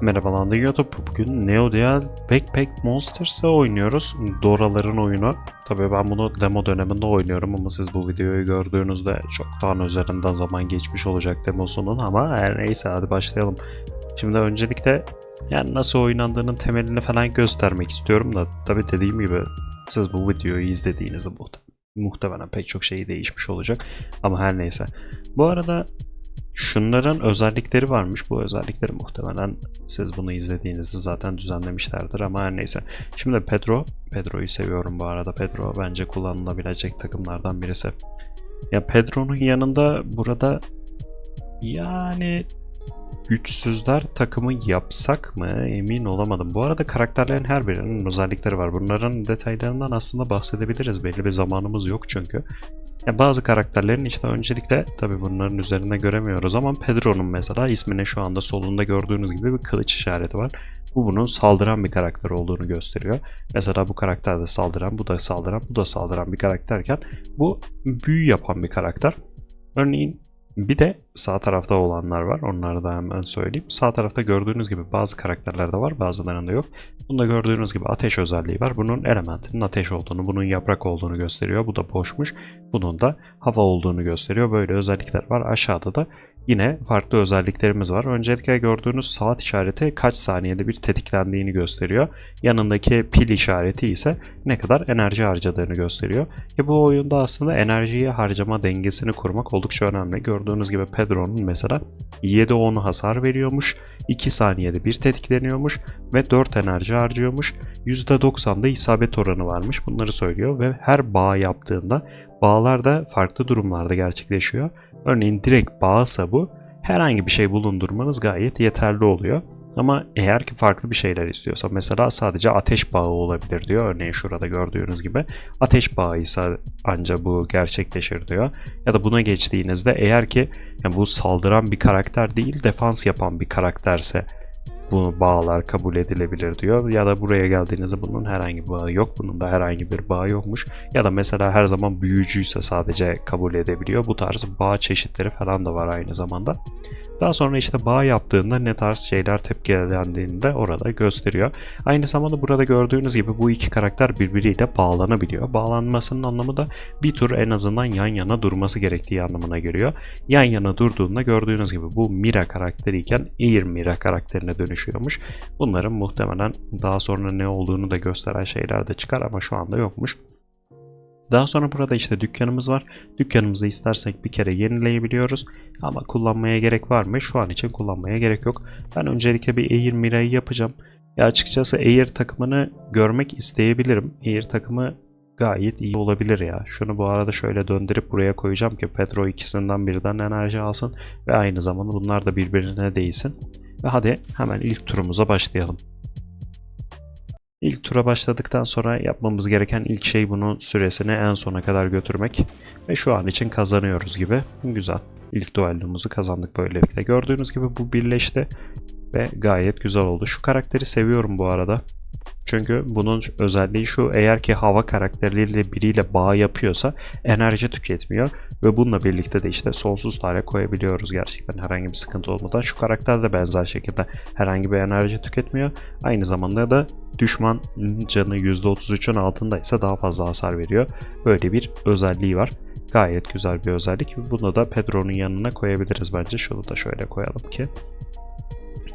Merhabalar YouTube. Bugün Neo Dial Backpack Monsters'ı oynuyoruz. Dora'ların oyunu. Tabii ben bunu demo döneminde oynuyorum ama siz bu videoyu gördüğünüzde çoktan üzerinden zaman geçmiş olacak demosunun ama her neyse hadi başlayalım. Şimdi öncelikle yani nasıl oynandığının temelini falan göstermek istiyorum da tabii dediğim gibi siz bu videoyu izlediğinizde muhte- muhtemelen pek çok şey değişmiş olacak ama her neyse. Bu arada şunların özellikleri varmış. Bu özellikleri muhtemelen siz bunu izlediğinizde zaten düzenlemişlerdir ama her neyse. Şimdi Pedro, Pedro'yu seviyorum bu arada. Pedro bence kullanılabilecek takımlardan birisi. Ya Pedro'nun yanında burada yani güçsüzler takımı yapsak mı emin olamadım. Bu arada karakterlerin her birinin özellikleri var. Bunların detaylarından aslında bahsedebiliriz. Belli bir zamanımız yok çünkü. Ya bazı karakterlerin işte öncelikle tabii bunların üzerinde göremiyoruz ama Pedro'nun mesela ismine şu anda solunda gördüğünüz gibi bir kılıç işareti var. Bu bunun saldıran bir karakter olduğunu gösteriyor. Mesela bu karakter de saldıran, bu da saldıran, bu da saldıran bir karakterken bu büyü yapan bir karakter. Örneğin bir de sağ tarafta olanlar var. Onları da hemen söyleyeyim. Sağ tarafta gördüğünüz gibi bazı karakterlerde var, bazılarında yok. Bunda gördüğünüz gibi ateş özelliği var. Bunun elementinin ateş olduğunu, bunun yaprak olduğunu gösteriyor. Bu da boşmuş. Bunun da hava olduğunu gösteriyor. Böyle özellikler var. Aşağıda da yine farklı özelliklerimiz var. Öncelikle gördüğünüz saat işareti kaç saniyede bir tetiklendiğini gösteriyor. Yanındaki pil işareti ise ne kadar enerji harcadığını gösteriyor. Ya bu oyunda aslında enerjiyi harcama dengesini kurmak oldukça önemli. Gördüğünüz gibi Pedro'nun mesela 7-10 hasar veriyormuş, 2 saniyede bir tetikleniyormuş ve 4 enerji harcıyormuş. %90'da isabet oranı varmış bunları söylüyor ve her bağ yaptığında bağlar da farklı durumlarda gerçekleşiyor. Örneğin direkt bağsa bu herhangi bir şey bulundurmanız gayet yeterli oluyor. Ama eğer ki farklı bir şeyler istiyorsa mesela sadece ateş bağı olabilir diyor. Örneğin şurada gördüğünüz gibi ateş bağı ise ancak bu gerçekleşir diyor. Ya da buna geçtiğinizde eğer ki yani bu saldıran bir karakter değil defans yapan bir karakterse bu bağlar kabul edilebilir diyor. Ya da buraya geldiğinizde bunun herhangi bir bağı yok. Bunun da herhangi bir bağı yokmuş. Ya da mesela her zaman büyücüyse sadece kabul edebiliyor. Bu tarz bağ çeşitleri falan da var aynı zamanda. Daha sonra işte bağ yaptığında ne tarz şeyler tepkilendiğini de orada gösteriyor. Aynı zamanda burada gördüğünüz gibi bu iki karakter birbiriyle bağlanabiliyor. Bağlanmasının anlamı da bir tur en azından yan yana durması gerektiği anlamına geliyor. Yan yana durduğunda gördüğünüz gibi bu Mira karakteriyken Air Mira karakterine dönüşüyormuş. Bunların muhtemelen daha sonra ne olduğunu da gösteren şeyler de çıkar ama şu anda yokmuş. Daha sonra burada işte dükkanımız var. Dükkanımızı istersek bir kere yenileyebiliyoruz. Ama kullanmaya gerek var mı? Şu an için kullanmaya gerek yok. Ben öncelikle bir Air Mira'yı yapacağım. Ya açıkçası Air takımını görmek isteyebilirim. Air takımı gayet iyi olabilir ya. Şunu bu arada şöyle döndürüp buraya koyacağım ki Petro ikisinden birden enerji alsın. Ve aynı zamanda bunlar da birbirine değsin. Ve hadi hemen ilk turumuza başlayalım. İlk tura başladıktan sonra yapmamız gereken ilk şey bunun süresini en sona kadar götürmek. Ve şu an için kazanıyoruz gibi. Güzel. İlk duellomuzu kazandık böylelikle. Gördüğünüz gibi bu birleşti. Ve gayet güzel oldu. Şu karakteri seviyorum bu arada. Çünkü bunun özelliği şu eğer ki hava karakterleriyle biriyle bağ yapıyorsa enerji tüketmiyor ve bununla birlikte de işte sonsuz tane koyabiliyoruz gerçekten herhangi bir sıkıntı olmadan. Şu karakter de benzer şekilde herhangi bir enerji tüketmiyor. Aynı zamanda da düşman canı %33'ün altındaysa daha fazla hasar veriyor. Böyle bir özelliği var. Gayet güzel bir özellik. Bunu da Pedro'nun yanına koyabiliriz bence. Şunu da şöyle koyalım ki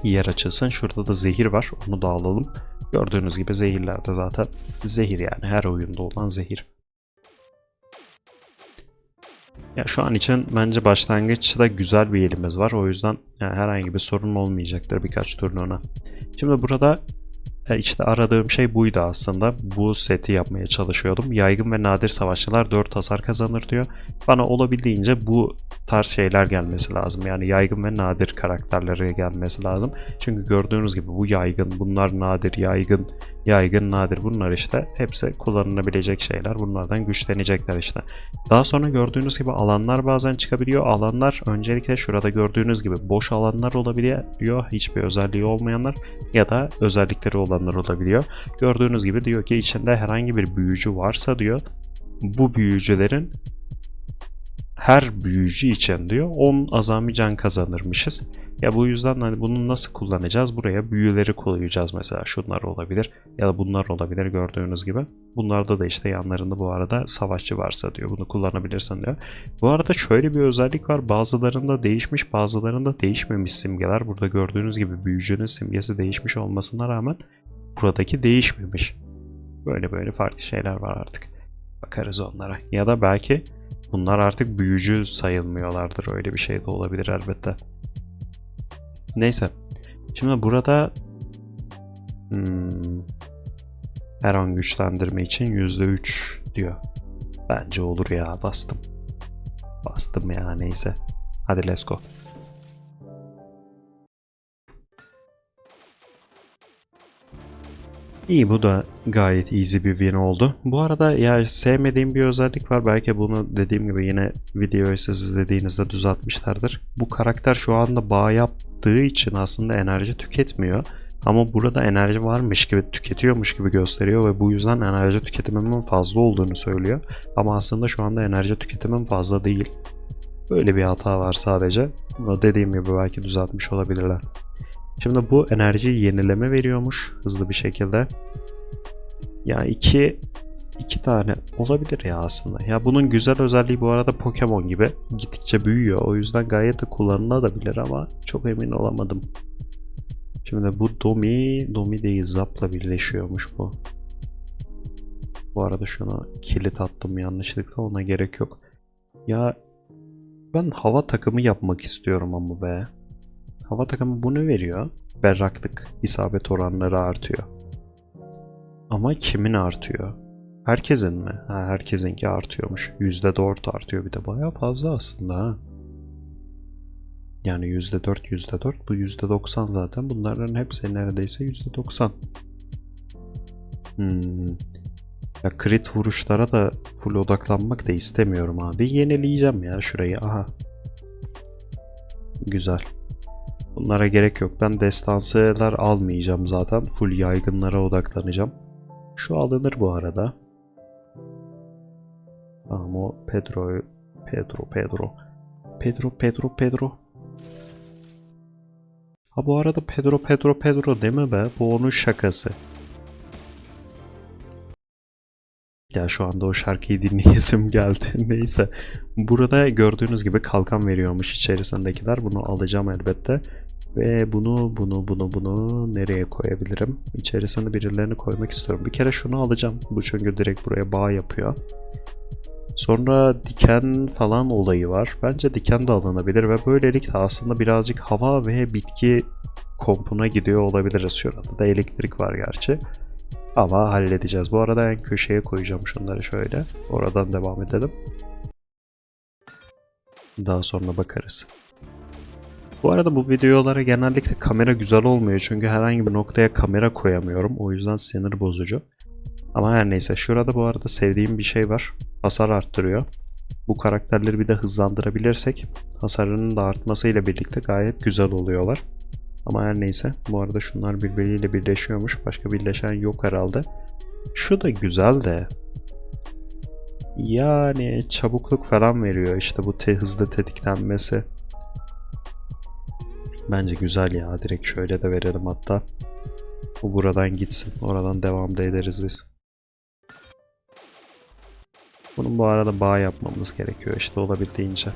yer açılsın. Şurada da zehir var. Onu da alalım. Gördüğünüz gibi zehirler de zaten zehir yani her oyunda olan zehir. Ya şu an için bence başlangıçta güzel bir elimiz var. O yüzden yani herhangi bir sorun olmayacaktır birkaç turnuğuna. Şimdi burada e, işte aradığım şey buydu aslında. Bu seti yapmaya çalışıyordum. Yaygın ve nadir savaşçılar 4 hasar kazanır diyor. Bana olabildiğince bu tarz şeyler gelmesi lazım. Yani yaygın ve nadir karakterlere gelmesi lazım. Çünkü gördüğünüz gibi bu yaygın, bunlar nadir, yaygın, yaygın, nadir. Bunlar işte hepsi kullanılabilecek şeyler. Bunlardan güçlenecekler işte. Daha sonra gördüğünüz gibi alanlar bazen çıkabiliyor. Alanlar öncelikle şurada gördüğünüz gibi boş alanlar olabiliyor. Hiçbir özelliği olmayanlar ya da özellikleri olanlar olabiliyor. Gördüğünüz gibi diyor ki içinde herhangi bir büyücü varsa diyor bu büyücülerin her büyücü için diyor 10 azami can kazanırmışız. Ya bu yüzden hani bunu nasıl kullanacağız? Buraya büyüleri koyacağız mesela. Şunlar olabilir ya da bunlar olabilir gördüğünüz gibi. Bunlarda da işte yanlarında bu arada savaşçı varsa diyor. Bunu kullanabilirsin diyor. Bu arada şöyle bir özellik var. Bazılarında değişmiş bazılarında değişmemiş simgeler. Burada gördüğünüz gibi büyücünün simgesi değişmiş olmasına rağmen buradaki değişmemiş. Böyle böyle farklı şeyler var artık. Bakarız onlara. Ya da belki bunlar artık büyücü sayılmıyorlardır. Öyle bir şey de olabilir elbette. Neyse. Şimdi burada hmm, her an güçlendirme için %3 diyor. Bence olur ya bastım. Bastım ya neyse. Hadi let's go. İyi bu da gayet easy bir win oldu. Bu arada ya sevmediğim bir özellik var. Belki bunu dediğim gibi yine videoyu siz izlediğinizde düzeltmişlerdir. Bu karakter şu anda bağ yaptığı için aslında enerji tüketmiyor. Ama burada enerji varmış gibi tüketiyormuş gibi gösteriyor ve bu yüzden enerji tüketimimin fazla olduğunu söylüyor. Ama aslında şu anda enerji tüketimim fazla değil. Böyle bir hata var sadece. Dediğim gibi belki düzeltmiş olabilirler. Şimdi bu enerji yenileme veriyormuş hızlı bir şekilde. Ya iki iki tane olabilir ya aslında. Ya bunun güzel özelliği bu arada Pokemon gibi gittikçe büyüyor. O yüzden gayet de kullanılabilir ama çok emin olamadım. Şimdi bu Domi, Domi değil Zap'la birleşiyormuş bu. Bu arada şuna kilit attım yanlışlıkla ona gerek yok. Ya ben hava takımı yapmak istiyorum ama be. Hava takımı bunu veriyor. Berraklık, isabet oranları artıyor. Ama kimin artıyor? Herkesin mi? Ha, herkesinki artıyormuş. %4 artıyor bir de. Baya fazla aslında ha. Yani %4, %4. Bu %90 zaten. Bunların hepsi neredeyse %90. Hmm. Ya crit vuruşlara da full odaklanmak da istemiyorum abi. Yenileyeceğim ya şurayı. Aha. Güzel. Bunlara gerek yok. Ben destansılar almayacağım zaten. Full yaygınlara odaklanacağım. Şu alınır bu arada. Tamam o Pedro Pedro Pedro Pedro Pedro Pedro Ha bu arada Pedro Pedro Pedro mi be? Bu onun şakası. Ya şu anda o şarkıyı dinleyesim geldi. Neyse. Burada gördüğünüz gibi kalkan veriyormuş içerisindekiler. Bunu alacağım elbette. Ve bunu, bunu, bunu, bunu nereye koyabilirim? İçerisine birilerini koymak istiyorum. Bir kere şunu alacağım. Bu çünkü direkt buraya bağ yapıyor. Sonra diken falan olayı var. Bence diken de alınabilir ve böylelikle aslında birazcık hava ve bitki kompuna gidiyor olabiliriz. Şurada da elektrik var gerçi. Ama halledeceğiz. Bu arada en köşeye koyacağım şunları şöyle. Oradan devam edelim. Daha sonra bakarız. Bu arada bu videolara genellikle kamera güzel olmuyor çünkü herhangi bir noktaya kamera koyamıyorum. O yüzden sinir bozucu. Ama her neyse şurada bu arada sevdiğim bir şey var. Hasar arttırıyor. Bu karakterleri bir de hızlandırabilirsek hasarının da artmasıyla birlikte gayet güzel oluyorlar. Ama her neyse bu arada şunlar birbiriyle birleşiyormuş. Başka birleşen yok herhalde. Şu da güzel de yani çabukluk falan veriyor işte bu te hızlı tetiklenmesi. Bence güzel ya. Direkt şöyle de verelim hatta. Bu buradan gitsin. Oradan devam da ederiz biz. Bunun bu arada bağ yapmamız gerekiyor işte olabildiğince.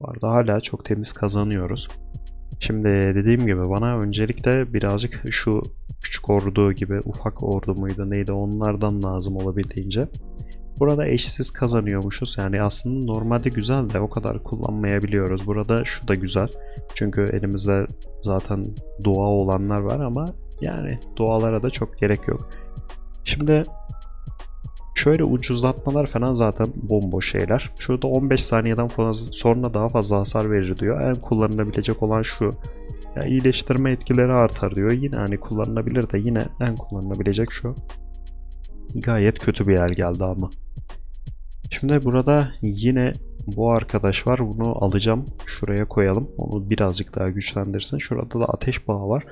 Bu arada hala çok temiz kazanıyoruz. Şimdi dediğim gibi bana öncelikle birazcık şu küçük ordu gibi ufak ordu muydu neydi onlardan lazım olabildiğince. Burada eşsiz kazanıyormuşuz. Yani aslında normalde güzel de o kadar kullanmayabiliyoruz. Burada şu da güzel. Çünkü elimizde zaten doğa olanlar var ama yani doğalara da çok gerek yok. Şimdi şöyle ucuzlatmalar falan zaten bomboş şeyler. Şurada 15 saniyeden sonra daha fazla hasar verir diyor. En kullanılabilecek olan şu. Ya iyileştirme etkileri artar diyor. Yine hani kullanılabilir de yine en kullanılabilecek şu. Gayet kötü bir yer geldi ama. Şimdi burada yine bu arkadaş var. Bunu alacağım. Şuraya koyalım. Onu birazcık daha güçlendirsin. Şurada da ateş bağı var.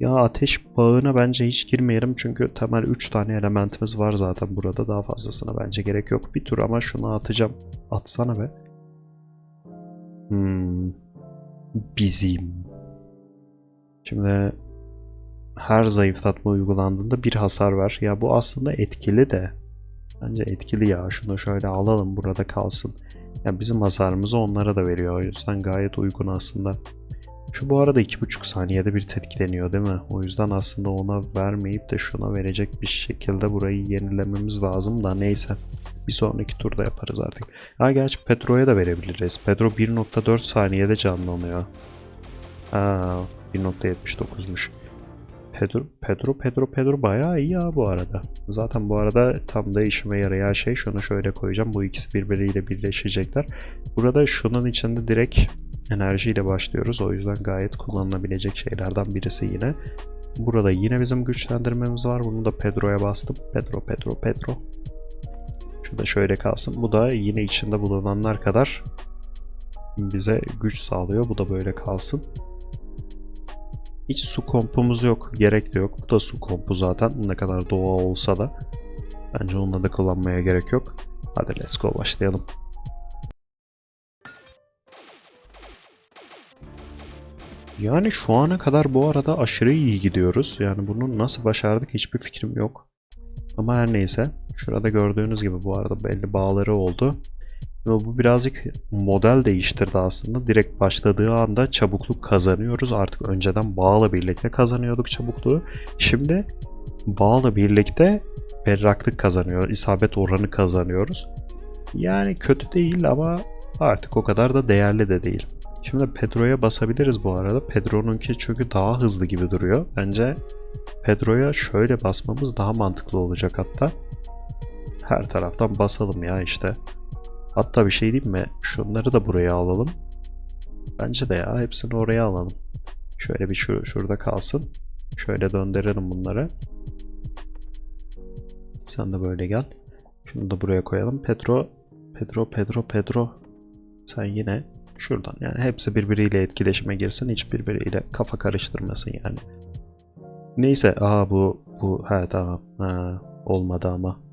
Ya ateş bağına bence hiç girmeyelim. Çünkü temel 3 tane elementimiz var zaten burada. Daha fazlasına bence gerek yok. Bir tur ama şunu atacağım. Atsana be. Hmm. bizim. Şimdi her zayıflatma uygulandığında bir hasar var. Ya bu aslında etkili de. Bence etkili ya. Şunu şöyle alalım burada kalsın. Ya bizim hasarımızı onlara da veriyor. O yüzden gayet uygun aslında. Şu bu arada 2,5 saniyede bir tetkileniyor değil mi? O yüzden aslında ona vermeyip de şuna verecek bir şekilde burayı yenilememiz lazım da neyse. Bir sonraki turda yaparız artık. Ha gerçi Petro'ya da verebiliriz. Petro 1.4 saniyede canlanıyor. Ha 1.79'muş. Pedro, Pedro, Pedro, Pedro bayağı iyi ya bu arada. Zaten bu arada tam da işime yarayan şey şunu şöyle koyacağım. Bu ikisi birbiriyle birleşecekler. Burada şunun içinde direkt enerjiyle başlıyoruz. O yüzden gayet kullanılabilecek şeylerden birisi yine. Burada yine bizim güçlendirmemiz var. Bunu da Pedro'ya bastım. Pedro, Pedro, Pedro. Şu da şöyle kalsın. Bu da yine içinde bulunanlar kadar bize güç sağlıyor. Bu da böyle kalsın. Hiç su kompumuz yok. Gerek de yok. Bu da su kompu zaten. Ne kadar doğa olsa da. Bence onunla da kullanmaya gerek yok. Hadi let's go başlayalım. Yani şu ana kadar bu arada aşırı iyi gidiyoruz. Yani bunu nasıl başardık hiçbir fikrim yok. Ama her neyse. Şurada gördüğünüz gibi bu arada belli bağları oldu. Ve bu birazcık model değiştirdi aslında. Direkt başladığı anda çabukluk kazanıyoruz. Artık önceden bağla birlikte kazanıyorduk çabukluğu. Şimdi bağla birlikte berraklık kazanıyor. isabet oranı kazanıyoruz. Yani kötü değil ama artık o kadar da değerli de değil. Şimdi Pedro'ya basabiliriz bu arada. Pedro'nunki çünkü daha hızlı gibi duruyor. Bence Pedro'ya şöyle basmamız daha mantıklı olacak hatta. Her taraftan basalım ya işte. Hatta bir şey diyeyim mi? Şunları da buraya alalım. Bence de ya hepsini oraya alalım. Şöyle bir şu, şurada kalsın. Şöyle döndürelim bunları. Sen de böyle gel. Şunu da buraya koyalım. Pedro, Pedro, Pedro, Pedro. Sen yine şuradan. Yani hepsi birbiriyle etkileşime girsin. Hiç birbiriyle kafa karıştırmasın yani. Neyse. Aa bu bu ha tamam. Ha, olmadı ama.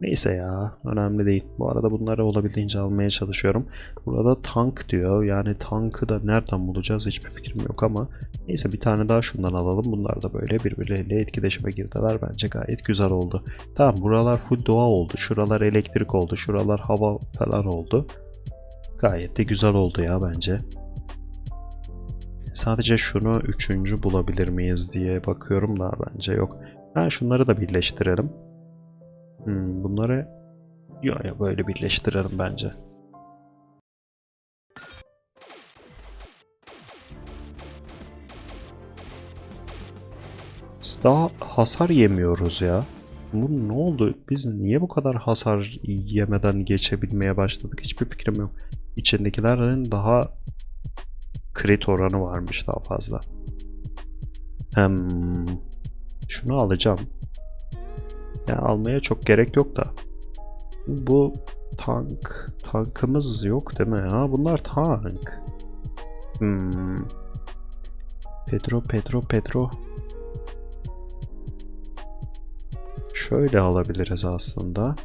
Neyse ya önemli değil. Bu arada bunları olabildiğince almaya çalışıyorum. Burada tank diyor. Yani tankı da nereden bulacağız hiçbir fikrim yok ama neyse bir tane daha şundan alalım. Bunlar da böyle birbirleriyle etkileşime girdiler. Bence gayet güzel oldu. Tamam buralar full doğa oldu. Şuralar elektrik oldu. Şuralar hava falan oldu. Gayet de güzel oldu ya bence. Sadece şunu üçüncü bulabilir miyiz diye bakıyorum da bence yok. Ha şunları da birleştirelim. Hmm, bunları ya ya böyle birleştirelim bence. Biz daha hasar yemiyoruz ya. Bu ne oldu? Biz niye bu kadar hasar yemeden geçebilmeye başladık? Hiçbir fikrim yok. İçindekilerin daha crit oranı varmış daha fazla. Hem şunu alacağım. Yani almaya çok gerek yok da. Bu tank. Tankımız yok değil mi? Ha bunlar tank. Hmm. Pedro, Pedro, Pedro. Şöyle alabiliriz aslında.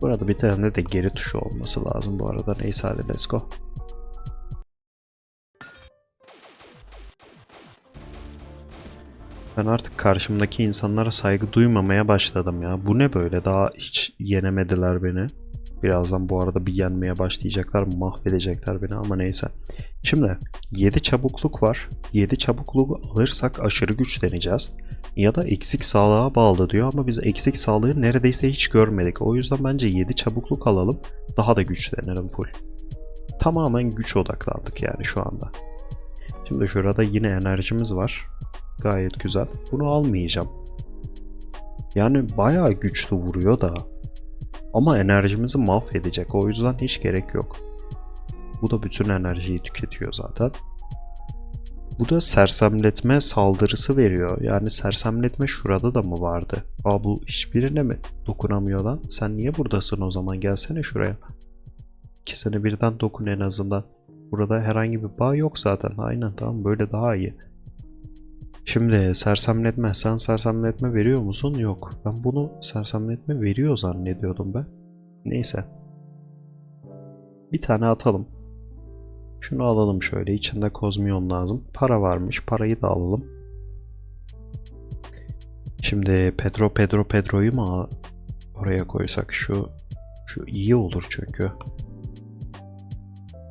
Burada bir tane de geri tuşu olması lazım bu arada. Neyse hadi let's go. Ben artık karşımdaki insanlara saygı duymamaya başladım ya. Bu ne böyle? Daha hiç yenemediler beni. Birazdan bu arada bir yenmeye başlayacaklar, mahvedecekler beni ama neyse. Şimdi 7 çabukluk var. 7 çabukluğu alırsak aşırı güçleneceğiz. Ya da eksik sağlığa bağlı diyor ama biz eksik sağlığı neredeyse hiç görmedik. O yüzden bence 7 çabukluk alalım. Daha da güçlenelim full. Tamamen güç odaklandık yani şu anda. Şimdi şurada yine enerjimiz var. Gayet güzel. Bunu almayacağım. Yani bayağı güçlü vuruyor da. Ama enerjimizi mahvedecek. O yüzden hiç gerek yok. Bu da bütün enerjiyi tüketiyor zaten. Bu da sersemletme saldırısı veriyor. Yani sersemletme şurada da mı vardı? Aa bu hiçbirine mi dokunamıyor lan? Sen niye buradasın o zaman? Gelsene şuraya. İkisini birden dokun en azından. Burada herhangi bir bağ yok zaten. Aynen tamam böyle daha iyi. Şimdi sersemletme. Sen sersemletme veriyor musun? Yok. Ben bunu sersemletme veriyor zannediyordum ben. Neyse. Bir tane atalım. Şunu alalım şöyle. İçinde kozmiyon lazım. Para varmış. Parayı da alalım. Şimdi Pedro Pedro Pedro'yu mu oraya koysak şu şu iyi olur çünkü.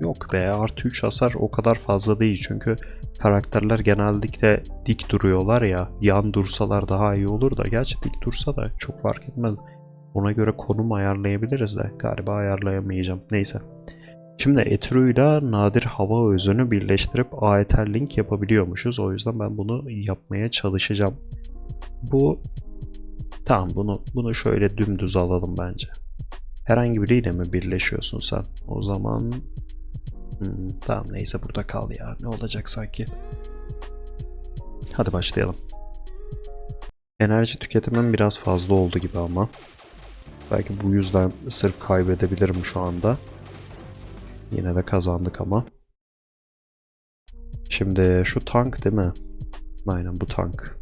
Yok be artı 3 hasar o kadar fazla değil çünkü karakterler genellikle dik duruyorlar ya yan dursalar daha iyi olur da gerçi dik dursa da çok fark etmez. Ona göre konum ayarlayabiliriz de galiba ayarlayamayacağım. Neyse. Şimdi Etru'yla nadir hava özünü birleştirip Aether Link yapabiliyormuşuz. O yüzden ben bunu yapmaya çalışacağım. Bu tamam bunu bunu şöyle dümdüz alalım bence. Herhangi biriyle mi birleşiyorsun sen? O zaman Hmm, tamam neyse burada kal ya. Ne olacak sanki? Hadi başlayalım. Enerji tüketimim biraz fazla oldu gibi ama. Belki bu yüzden sırf kaybedebilirim şu anda. Yine de kazandık ama. Şimdi şu tank değil mi? Aynen bu tank.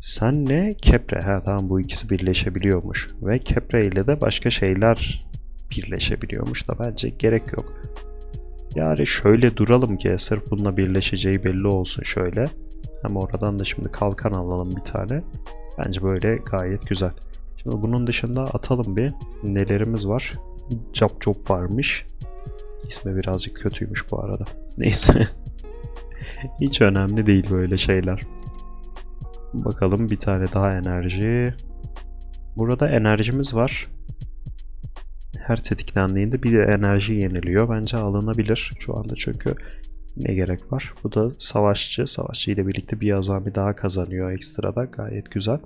Sen ne? Kepre. Ha tamam bu ikisi birleşebiliyormuş. Ve Kepre ile de başka şeyler birleşebiliyormuş da bence gerek yok. Yani şöyle duralım ki sırf bununla birleşeceği belli olsun şöyle. Hem oradan da şimdi kalkan alalım bir tane. Bence böyle gayet güzel. Şimdi bunun dışında atalım bir. Nelerimiz var? Cap Job varmış. İsmi birazcık kötüymüş bu arada. Neyse. Hiç önemli değil böyle şeyler. Bakalım bir tane daha enerji. Burada enerjimiz var. Her tetiklendiğinde bir enerji yeniliyor. Bence alınabilir şu anda çünkü ne gerek var? Bu da savaşçı. Savaşçı ile birlikte bir azami daha kazanıyor ekstrada. Gayet güzel.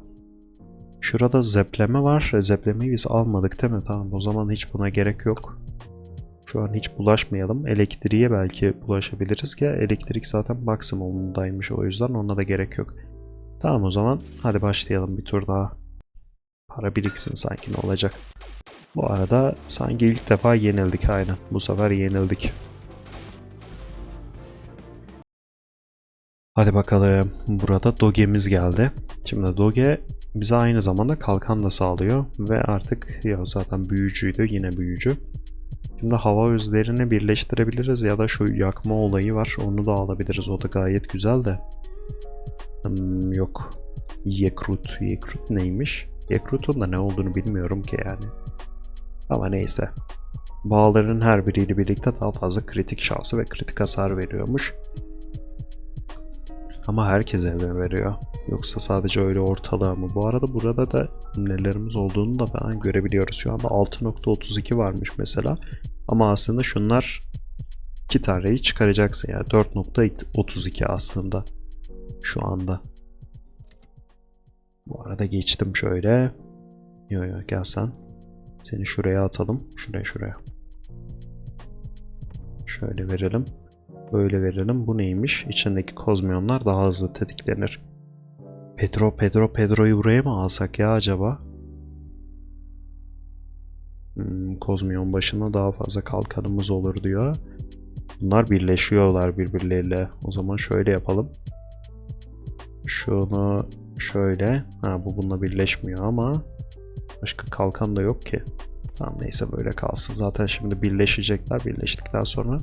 Şurada zepleme var. Zeplemeyi biz almadık değil mi? Tamam o zaman hiç buna gerek yok. Şu an hiç bulaşmayalım. Elektriğe belki bulaşabiliriz ki elektrik zaten maksimumundaymış o yüzden ona da gerek yok. Tamam o zaman hadi başlayalım bir tur daha. Para biriksin sanki ne olacak. Bu arada sanki ilk defa yenildik aynen. Bu sefer yenildik. Hadi bakalım. Burada Doge'miz geldi. Şimdi Doge bize aynı zamanda kalkan da sağlıyor. Ve artık ya zaten büyücüydü. Yine büyücü. Şimdi hava özlerini birleştirebiliriz ya da şu yakma olayı var. Onu da alabiliriz. O da gayet güzel de. Hmm, yok. Yekrut. Yekrut neymiş? Yekrut'un da ne olduğunu bilmiyorum ki yani. Ama neyse. Bağların her biriyle birlikte daha fazla kritik şansı ve kritik hasar veriyormuş. Ama herkese mi veriyor? Yoksa sadece öyle ortalığa mı? Bu arada burada da nelerimiz olduğunu da falan görebiliyoruz. Şu anda 6.32 varmış mesela. Ama aslında şunlar iki taneyi çıkaracaksın yani 4.32 aslında şu anda. Bu arada geçtim şöyle. Yo yo gel sen. Seni şuraya atalım. Şuraya şuraya. Şöyle verelim. Böyle verelim. Bu neymiş? İçindeki kozmiyonlar daha hızlı tetiklenir. Pedro, Pedro, Pedro'yu buraya mı alsak ya acaba? Hmm, kozmiyon başına daha fazla kalkanımız olur diyor. Bunlar birleşiyorlar birbirleriyle. O zaman şöyle yapalım. Şunu şöyle. Ha bu bununla birleşmiyor ama başka kalkan da yok ki. Tamam neyse böyle kalsın. Zaten şimdi birleşecekler. Birleştikten sonra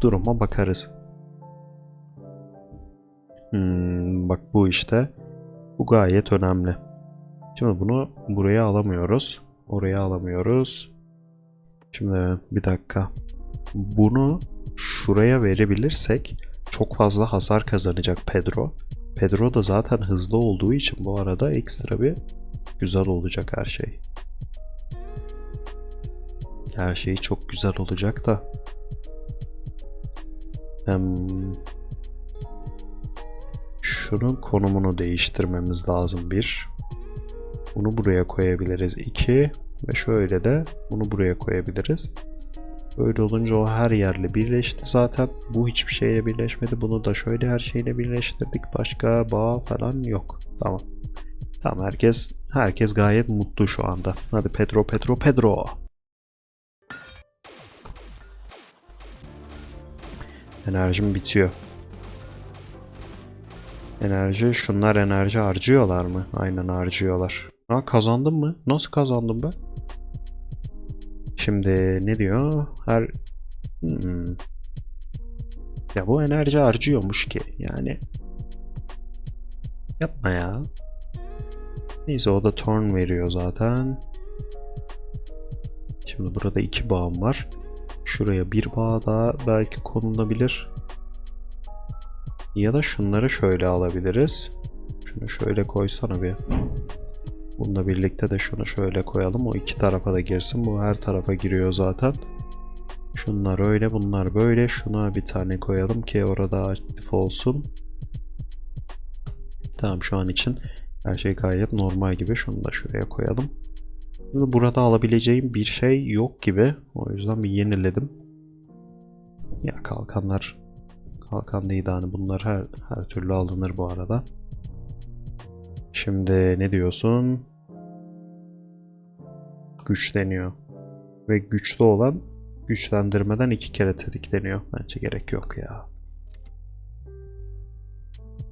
duruma bakarız. Hmm, bak bu işte. Bu gayet önemli. Şimdi bunu buraya alamıyoruz. Oraya alamıyoruz. Şimdi bir dakika. Bunu şuraya verebilirsek çok fazla hasar kazanacak Pedro. Pedro da zaten hızlı olduğu için bu arada ekstra bir güzel olacak her şey. Her şey çok güzel olacak da. Hem şunun konumunu değiştirmemiz lazım bir. Bunu buraya koyabiliriz iki ve şöyle de bunu buraya koyabiliriz. Böyle olunca o her yerle birleşti zaten. Bu hiçbir şeyle birleşmedi. Bunu da şöyle her şeyle birleştirdik. Başka bağ falan yok. Tamam. Tamam herkes herkes gayet mutlu şu anda. Hadi Pedro Pedro Pedro. Enerjim bitiyor. Enerji, şunlar enerji harcıyorlar mı? Aynen harcıyorlar. Ha kazandım mı? Nasıl kazandım ben? Şimdi ne diyor? Her hmm. Ya bu enerji harcıyormuş ki yani. Yapma ya. Neyse o da turn veriyor zaten. Şimdi burada iki bağım var. Şuraya bir bağ daha belki konulabilir. Ya da şunları şöyle alabiliriz. Şunu şöyle koysana bir. Bununla birlikte de şunu şöyle koyalım. O iki tarafa da girsin. Bu her tarafa giriyor zaten. Şunlar öyle, bunlar böyle. Şuna bir tane koyalım ki orada aktif olsun. Tamam şu an için her şey gayet normal gibi. Şunu da şuraya koyalım. Şimdi burada alabileceğim bir şey yok gibi. O yüzden bir yeniledim. Ya kalkanlar kalkan değil hani bunlar her, her türlü alınır bu arada. Şimdi ne diyorsun? Güçleniyor. Ve güçlü olan güçlendirmeden iki kere tetikleniyor. Bence gerek yok ya.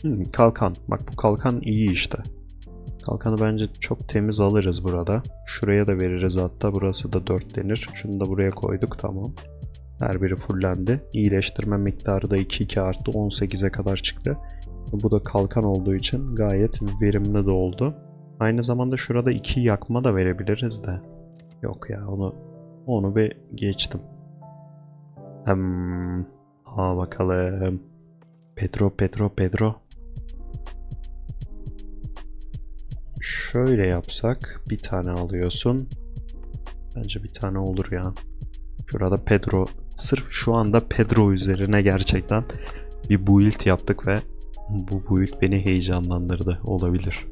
Hmm, kalkan. Bak bu kalkan iyi işte. Kalkanı bence çok temiz alırız burada. Şuraya da veririz hatta. Burası da 4 denir. Şunu da buraya koyduk tamam. Her biri fullendi. İyileştirme miktarı da 2-2 arttı. 18'e kadar çıktı. Bu da kalkan olduğu için gayet verimli de oldu. Aynı zamanda şurada 2 yakma da verebiliriz de. Yok ya onu onu bir geçtim. Hmm, al bakalım. Pedro, Pedro, Pedro. Şöyle yapsak bir tane alıyorsun. Bence bir tane olur ya. Şurada Pedro. Sırf şu anda Pedro üzerine gerçekten bir build yaptık ve bu build beni heyecanlandırdı. Olabilir.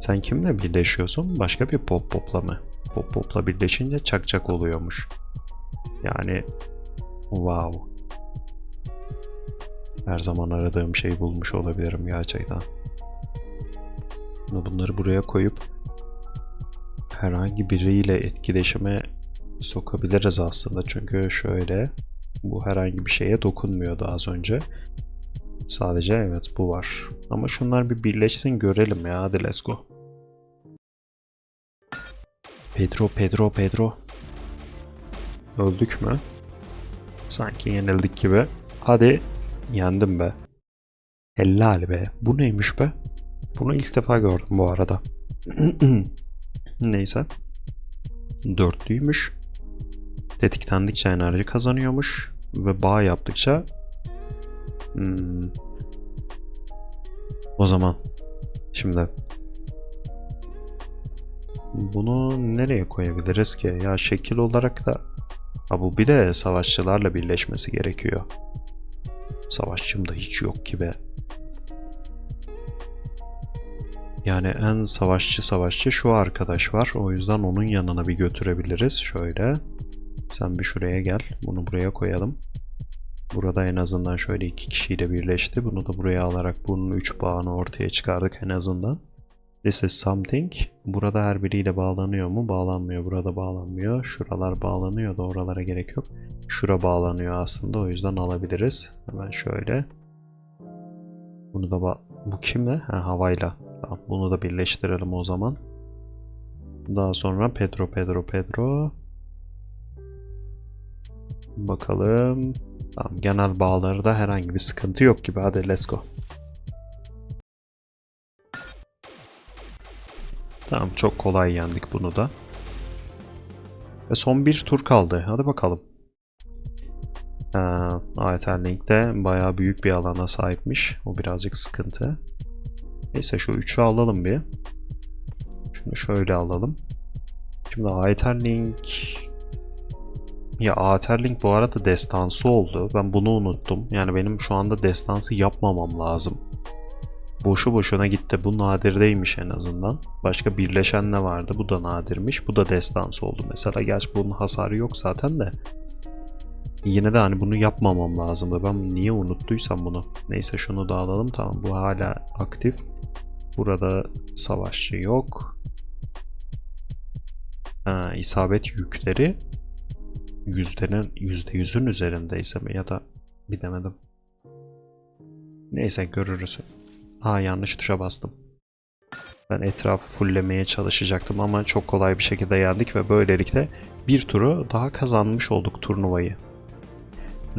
Sen kimle birleşiyorsun? Başka bir pop popla mı? Pop popla birleşince çak çak oluyormuş. Yani wow. Her zaman aradığım şeyi bulmuş olabilirim gerçekten. Bunları buraya koyup herhangi biriyle etkileşime sokabiliriz aslında. Çünkü şöyle bu herhangi bir şeye dokunmuyordu az önce. Sadece evet bu var. Ama şunlar bir birleşsin görelim ya. Hadi let's go. Pedro, Pedro, Pedro. Öldük mü? Sanki yenildik gibi. Hadi yendim be. Helal be. Bu neymiş be? Bunu ilk defa gördüm bu arada. Neyse. Dörtlüymüş. Tetiklendikçe enerji kazanıyormuş. Ve bağ yaptıkça Hmm. O zaman şimdi bunu nereye koyabiliriz ki? Ya şekil olarak da ha bu bir de savaşçılarla birleşmesi gerekiyor. Savaşçım da hiç yok ki be. Yani en savaşçı savaşçı şu arkadaş var. O yüzden onun yanına bir götürebiliriz. Şöyle. Sen bir şuraya gel. Bunu buraya koyalım. Burada en azından şöyle iki kişiyle birleşti. Bunu da buraya alarak bunun üç bağını ortaya çıkardık en azından. This is something. Burada her biriyle bağlanıyor mu? Bağlanmıyor. Burada bağlanmıyor. Şuralar bağlanıyor da oralara gerek yok. Şura bağlanıyor aslında. O yüzden alabiliriz. Hemen şöyle. Bunu da bu kimle? Ha, havayla. Tamam, bunu da birleştirelim o zaman. Daha sonra Pedro, Pedro, Pedro. Bakalım. Tamam, genel bağlarda herhangi bir sıkıntı yok gibi. Hadi let's go. Tamam çok kolay yendik bunu da. Ve son bir tur kaldı. Hadi bakalım. Ee, Link de bayağı büyük bir alana sahipmiş. O birazcık sıkıntı. Neyse şu 3'ü alalım bir. Şunu şöyle alalım. Şimdi Aether Link ya Aetherlink bu arada destansı oldu. Ben bunu unuttum. Yani benim şu anda destansı yapmamam lazım. Boşu boşuna gitti. Bu nadirdeymiş en azından. Başka birleşen ne vardı? Bu da nadirmiş. Bu da destansı oldu. Mesela gerçi bunun hasarı yok zaten de. Yine de hani bunu yapmamam lazımdı. Ben niye unuttuysam bunu. Neyse şunu da alalım. Tamam bu hala aktif. Burada savaşçı yok. Ha, isabet yükleri yüzdenin yüzde yüzün üzerindeyse mi ya da bilemedim. Neyse görürüz. Aa yanlış tuşa bastım. Ben etrafı fulllemeye çalışacaktım ama çok kolay bir şekilde yendik ve böylelikle bir turu daha kazanmış olduk turnuvayı.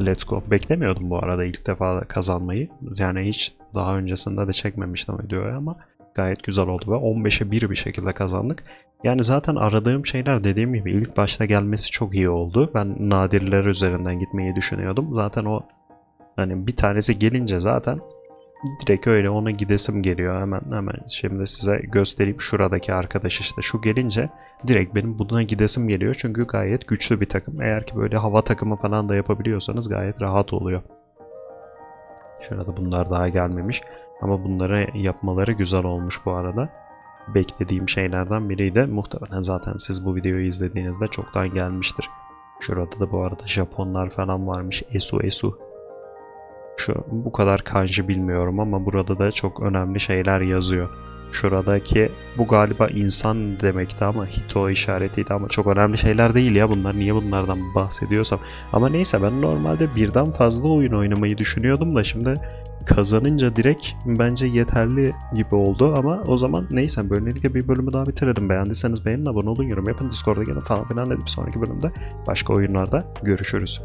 Let's go. Beklemiyordum bu arada ilk defa kazanmayı. Yani hiç daha öncesinde de çekmemiştim videoyu ama gayet güzel oldu ve 15'e 1 bir şekilde kazandık. Yani zaten aradığım şeyler dediğim gibi ilk başta gelmesi çok iyi oldu. Ben nadirler üzerinden gitmeyi düşünüyordum. Zaten o hani bir tanesi gelince zaten direkt öyle ona gidesim geliyor. Hemen hemen şimdi size göstereyim şuradaki arkadaş işte şu gelince direkt benim buna gidesim geliyor. Çünkü gayet güçlü bir takım. Eğer ki böyle hava takımı falan da yapabiliyorsanız gayet rahat oluyor. Şurada bunlar daha gelmemiş. Ama bunları yapmaları güzel olmuş bu arada. Beklediğim şeylerden biriydi. Muhtemelen zaten siz bu videoyu izlediğinizde çoktan gelmiştir. Şurada da bu arada Japonlar falan varmış. Esu Esu. Şu bu kadar kanji bilmiyorum ama burada da çok önemli şeyler yazıyor. Şuradaki bu galiba insan demekti ama Hito işaretiydi ama çok önemli şeyler değil ya bunlar. Niye bunlardan bahsediyorsam. Ama neyse ben normalde birden fazla oyun oynamayı düşünüyordum da şimdi kazanınca direkt bence yeterli gibi oldu ama o zaman neyse böylelikle bir bölümü daha bitirelim. Beğendiyseniz beğenin, abone olun, yorum yapın, Discord'a gelin falan filan dedim. Sonraki bölümde başka oyunlarda görüşürüz.